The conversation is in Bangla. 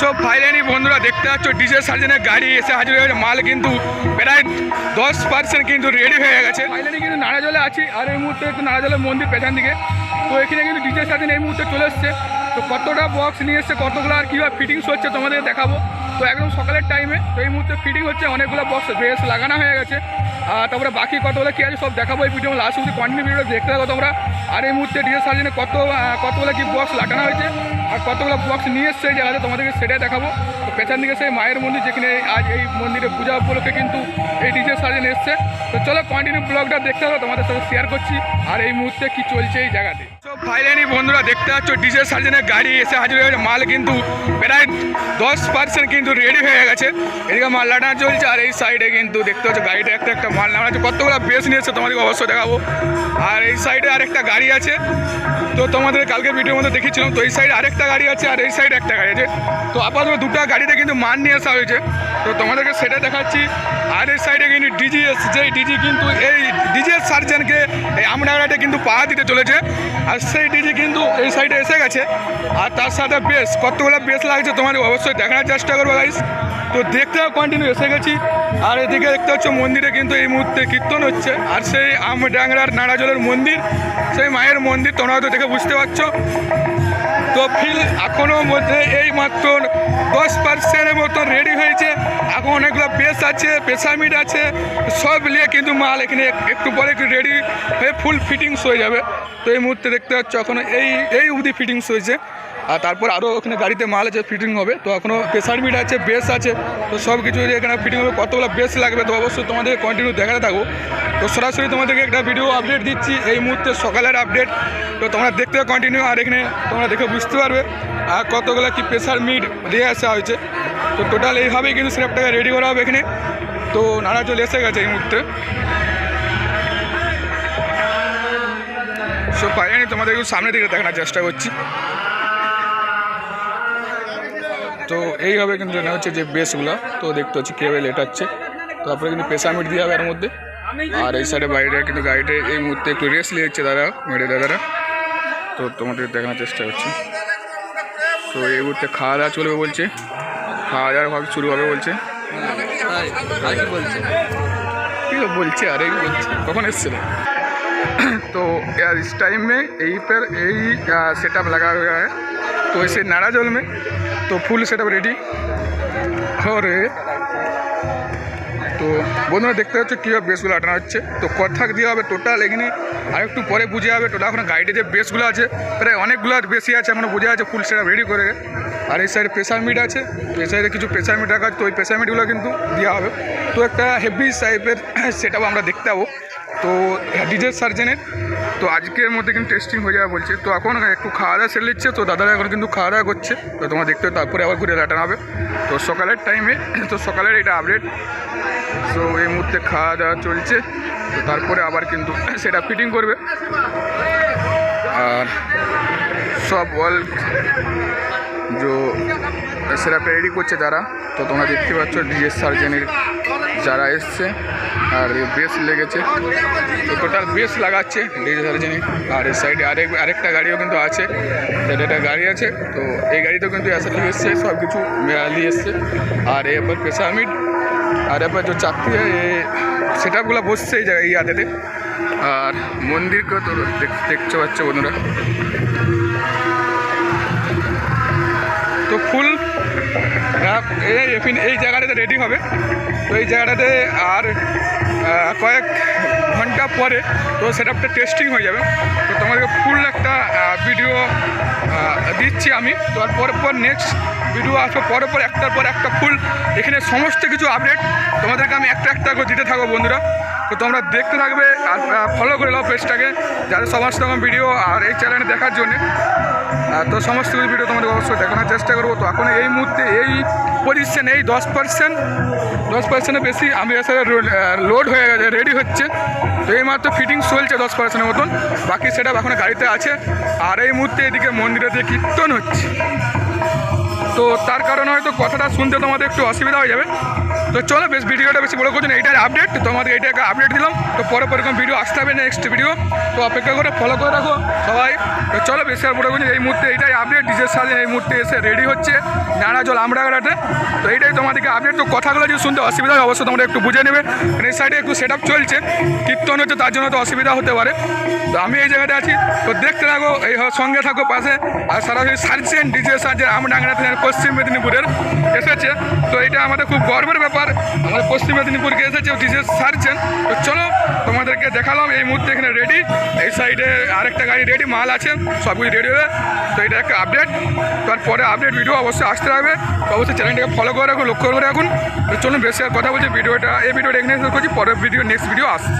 সব ফাইনালি বন্ধুরা দেখতে পাচ্ছ ডিজে সার্জনের গাড়ি এসে হাজির হয়ে মাল কিন্তু প্রায় দশ পার্সেন্ট কিন্তু রেডি হয়ে গেছে। ফাইনালি কিন্তু নাড়াজলে আছি, আর এই মুহূর্তে একটু নাড়াজলের মন্দির পেছন দিকে। তো এখানে কিন্তু ডিজে সার্জন এই মুহূর্তে চলে এসছে। তো কতটা বক্স নিয়ে এসছে, কতগুলো আর কীভাবে ফিটিংস হচ্ছে তোমাদের দেখাবো। তো একদম সকালের টাইমে তো এই মুহূর্তে ফিটিং হচ্ছে, অনেকগুলো বক্স বেশ লাগানো হয়ে গেছে। আর তারপরে বাকি কতগুলো কী আছে সব দেখাবো এই ভিডিও লাস্ট অব্দি কন্টিনিউ ভিডিও দেখতে থাকো তোমরা। আর এই মুহূর্তে ডিজে সার্জেনে কত কতগুলো কি বক্স লাগানো হয়েছে, আর কতগুলো বক্স নিয়ে এসছে জায়গাতে তোমাদেরকে সেটাই দেখাবো। তো পেছন দিকে সেই মায়ের মন্দির, যেখানে আজ এই মন্দিরে পূজা উপলক্ষে কিন্তু এই ডিজে সার্জেন এসছে। তো চলো কন্টিনিউ ব্লগটা দেখতে হবে তোমাদের সাথে শেয়ার করছি, আর এই মুহূর্তে কি চলছে এই জায়গাতে। ফাইনালি বন্ধুরা, দেখতে পাচ্ছ ডিজে সার্জেনের গাড়ি এসে হাজির হয়ে মাল কিন্তু প্রায় দশ পার্সেন্ট কিন্তু রেডি হয়ে গেছে। এদিকে মাল লাটানো চলছে, আর এই সাইডে কিন্তু দেখতে পাচ্ছ গাড়িটা একটা একটা মাল নামা আছে। কতগুলো বেশ নিয়ে এসছে তোমাদেরকে অবশ্যই দেখাবো। আর এই সাইডে আরেকটা গাড়ি আছে। তো তোমাদের কালকে ভিডিওর মধ্যে দেখিয়েছিলাম, তো এই সাইডে আরেকটা গাড়ি আছে, আর এই সাইডে একটা গাড়ি আছে। তো আপাতত দুটো গাড়িতে কিন্তু মান নিয়ে আসা হয়েছে। তো তোমাদেরকে সেটা দেখাচ্ছি। আর এই সাইডে কিন্তু ডিজি এসছে এই ডিজি কিন্তু এই ডিজে সার্জেনকে এই আমডাঙ্গাতে কিন্তু পা দিতে চলেছে। আর সেই ডিজি কিন্তু এই সাইডে এসে গেছে। আর তার সাথে বেশ, কতগুলো বেশ লাগছে তোমার অবশ্যই দেখানোর চেষ্টা করব গাইস তো দেখতে কন্টিনিউ এসে গেছি। আর এদিকে দেখতে হচ্ছে মন্দিরে কিন্তু এই মুহূর্তে কীর্তন হচ্ছে। আর সেই আমডাংরার নাড়াজলের মন্দির, সেই মায়ের মন্দির, তোমরা হয়তো দেখে বুঝতে পারছ। তো ফিল এখনও মধ্যে এই মাত্র দশ পার্সেন্টের মতো রেডি হয়েছে। এখন অনেকগুলো বেস আছে পেশামিট আছে, সব নিয়ে কিন্তু মাল এখানে একটু পরে রেডি হয়ে ফুল ফিটিংস হয়ে যাবে। তো এই মুহূর্তে দেখতে পাচ্ছ এখনও এই এই অবধি ফিটিংস হয়েছে। আর তারপর আরও ওখানে গাড়িতে মাল আছে ফিটিং হবে। তো এখনও প্রেশার মিট আছে বেস আছে। তো সব কিছু এখানে ফিটিং হবে, কতগুলো বেস লাগবে, তো অবশ্যই তোমাদের কন্টিনিউ দেখাতে থাকো তো সরাসরি তোমাদেরকে একটা ভিডিও আপডেট দিচ্ছি। এই মুহূর্তে সকালের আপডেট তো তোমরা দেখতে কন্টিনিউ আর এখানে তোমরা দেখে বুঝতে পারবে, আর কতগুলো কি প্রেশার মিট দিয়ে আসা হয়েছে। তো টোটাল এইভাবেই কিন্তু স্ল্যাবটাকে রেডি করা হবে এখানে। তো নানা চলে এসে গেছে এই মুহূর্তে। সো ফাইনালি তোমাদের একটু সামনে দিকে দেখানোর চেষ্টা করছি। তো এইভাবে কিন্তু জানা হচ্ছে যে বেসগুলো তো দেখতে হচ্ছে কীভাবে লেটাচ্ছে তারপরে কিন্তু পেশামিট দিয়ে হবে এর মধ্যে আর এই সাইডে বাইরে কিন্তু গাড়িটা এই মুহূর্তে একটু রেস্ট নিয়েছে দাদা মেরে দাদারা তো তোমাদের দেখানোর চেষ্টা করছি তো এই মুহূর্তে খাওয়া দাওয়া চলবে বলছে খাওয়া দাওয়ার ভাবে শুরু হবে বলছে বলছে কি বলছে আর এই বলছে কখন এসছিল तो यार इस टाइम में यहीं पर यही सेटअप लगा हुआ है तो ऐसे नाराजल में তো ফুল সেট আপ রেডি ঘরে তো বন্ধুরা দেখতে হচ্ছে কীভাবে বেসগুলো আটানো হচ্ছে। তো কথাক দেওয়া হবে টোটাল এখানে আর একটু পরে বুঝে হবে টোটাল ওখানে গাইডে যে বেসগুলো আছে, প্রায় অনেকগুলো আর বেশি আছে এখন বোঝা আছে ফুল সেট রেডি করে। আর এই সাইডে প্রেসার মিট আছে তো এই সাইডে কিছু প্রেসার মিট রাখা আছে তো ওই প্রেসার মিটগুলো কিন্তু দেওয়া হবে। তো একটা হেভি টাইপের সেট আমরা দেখতে পাবো। তো ডিজে সার্জেনের তো আজকের মধ্যে কিন্তু টেস্টিং হয়ে যাবে বলছে। তো এখন একটু খাওয়া দাওয়া সেরে নিচ্ছে, তো দাদারা এখন কিন্তু খাওয়া দাওয়া করছে। তো তোমার দেখতে তারপরে আবার ঘুরে রাটানো হবে। তো সকালের টাইমে তো সকালের এটা আপডেট তো এই মুহূর্তে খাওয়া দাওয়া চলছে। তো তারপরে আবার কিন্তু সেটা ফিটিং করবে। আর সব অল যে সেটা রেডি করছে যারা, তো তোমরা দেখতে পাচ্ছ ডিজে সার্জেনের যারা এসছে, আর বেস লেগেছে। তো টোটাল বেস লাগাচ্ছে ডিজে সার্জেনে আর এই সাইডে আরেক, আরেকটা গাড়িও কিন্তু আছে একটা গাড়ি আছে, তো এই গাড়িতেও কিন্তু অ্যাসেলি এসছে সব কিছু মেয়ালি এসছে। আর এরপর পেশামিট আর এরপর যে চাকরি সেট আপগুলো বসছে এই জায়গায়, এই আদেতে আর মন্দিরকে তো দেখতে পাচ্ছ বন্ধুরা। তো ফুল এই জায়গাটাতে রেডি হবে। তো এই জায়গাটাতে আর কয়েক ঘণ্টা পরে তো সেটা টেস্টিং হয়ে যাবে। তো তোমাদেরকে ফুল একটা ভিডিও দিচ্ছি আমি। তো আর পর পর নেক্সট ভিডিও আসব পরে পর একটার পর একটা ফুল এখানে সমস্ত কিছু আপডেট তোমাদেরকে আমি একটা একটা করে দিতে থাকব বন্ধুরা। তো তোমরা দেখতে থাকবে আর ফলো করে নাও পেজটাকে যাদের সমস্ত রকম ভিডিও আর এই চ্যানেলে দেখার জন্যে। তো সমস্ত কিছু ভিডিও তোমাদের অবশ্যই দেখানোর চেষ্টা করব। তো এখন এই মুহূর্তে এই পজিশন এই দশ পার্সেন্ট দশ পার্সেন্টের বেশি আমি এসে লোড হয়ে গেছে রেডি হচ্ছে। তো এই মাত্র ফিটিং চলছে দশ পার্সেন্টের মতন। বাকি সেটা এখন গাড়িতে আছে। আর এই মুহূর্তে এদিকে মন্দিরে দিয়ে কীর্তন হচ্ছে। তো তার কারণে হয়তো কথাটা শুনতে তোমাদের একটু অসুবিধা হয়ে যাবে। তো চলো বেশ ভিডিওটা বেশি বড় করছেন এইটার আপডেট তোমাদের এইটাকে আপডেট দিলাম। তো পরে পরে ভিডিও আসতে হবে নেক্সট ভিডিও তো অপেক্ষা করে ফলো করে রাখো সবাই। তো চলো বেশি আর বড় করছেন এই মুহূর্তে এইটাই আপডেট ডিজের সাথে এই মুহূর্তে এসে রেডি হচ্ছে নানা জল আমরাগাড়াতে তো এইটাই তোমাদেরকে আপডেট তো কথাগুলো যদি শুনতে অসুবিধা হয়, অবশ্যই তোমরা একটু বুঝে নেবে। কারণ এই সাইডে একটু সেট চলছে, কীর্তন হচ্ছে, তার জন্য তো অসুবিধা হতে পারে। তো আমি এই জায়গাটা আছি, তো দেখতে থাকো, এই সঙ্গে থাকো পাশে। আর সরাসরি সার্চেন ডিজে সার্চেন আমডাঙ্গা পশ্চিম মেদিনীপুরের, এসেছে। তো এটা আমাদের খুব গর্বের ব্যাপার। আমাদের পশ্চিম মেদিনীপুরকে এসেছে ডিজে সারছেন। তো চলো, তোমাদেরকে দেখালাম, এই মুহূর্তে এখানে রেডি এই সাইডে আরেকটা গাড়ি রেডি মাল আছে সব কিছু রেডি হবে তো এটা একটা আপডেট তারপরে আপডেট ভিডিও অবশ্যই আসতে হবে অবশ্যই চ্যানেলটাকে ফলো করে রাখুন, লক্ষ্য করে রাখুন। তো চলুন, বেশি আর কথা বলছি ভিডিওটা এই ভিডিওটা এখানে করছি, পরের ভিডিও নেক্সট ভিডিও আসছে।